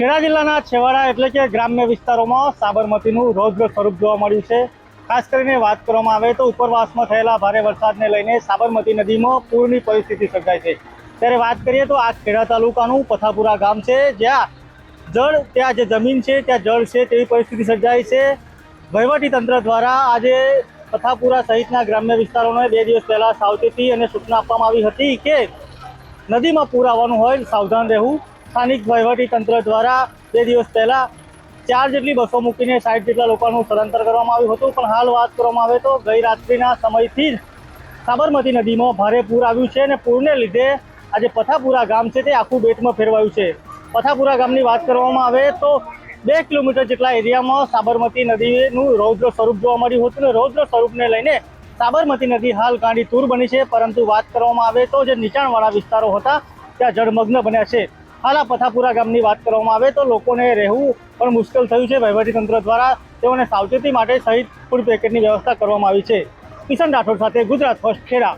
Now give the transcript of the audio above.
ખેડા જિલ્લાના છેવાડા એટલે કે ગ્રામ્ય વિસ્તારોમાં સાબરમતીનું રૌદ્ર સ્વરૂપ જોવા મળ્યું છે. ખાસ કરીને વાત કરવામાં આવે તો ઉપરવાસમાં થયેલા ભારે વરસાદને લઈને સાબરમતી નદીમાં પૂરની પરિસ્થિતિ સર્જાઈ છે. ત્યારે વાત કરીએ તો આ ખેડા તાલુકાનું પથાપુરા ગામ છે. જ્યાં જળ, ત્યાં જે જમીન છે, ત્યાં જળ છે તેવી પરિસ્થિતિ સર્જાઈ છે. વહીવટી તંત્ર દ્વારા આજે પથાપુરા સહિતના ગ્રામ્ય વિસ્તારોને બે દિવસ પહેલાં સાવચેતી અને સૂચના આપવામાં આવી હતી કે નદીમાં પૂર આવવાનું હોય સાવધાન રહેવું. સ્થાનિક વહીવટી તંત્ર દ્વારા બે દિવસ પહેલા ચાર જેટલી બસો મૂકીને સાઠ જેટલા લોકોનું સ્થળાંતર કરવામાં આવ્યું હતું. પણ હાલ વાત કરવામાં આવે તો ગઈ રાત્રિના સમયથી જ સાબરમતી નદીમાં ભારે પૂર આવ્યું છે અને પૂરને લીધે આજે પથાપુરા ગામ છે તે આખું બેટમાં ફેરવાયું છે. પથાપુરા ગામની વાત કરવામાં આવે તો બે કિલોમીટર જેટલા એરિયામાં સાબરમતી નદીનું રૌદ્ર સ્વરૂપ જોવા મળ્યું હતું અને રૌદ્ર સ્વરૂપને લઈને સાબરમતી નદી હાલ ગાંડી તૂર બની છે. પરંતુ વાત કરવામાં આવે તો જે નીચાણવાળા વિસ્તારો હતા, ત્યાં જળમગ્ન બન્યા છે. હાલ પથાપુરા ગામની વાત કરવામાં આવે તો લોકોને રહેવું પણ મુશ્કેલ થયું છે. વહીવટીતંત્ર દ્વારા તેઓને સાવચેતી માટે સહિત ફૂડ પેકેટની વ્યવસ્થા કરવામાં આવી છે. કિશન રાઠોડ સાથે ગુજરાત ફર્સ્ટ ખેડા.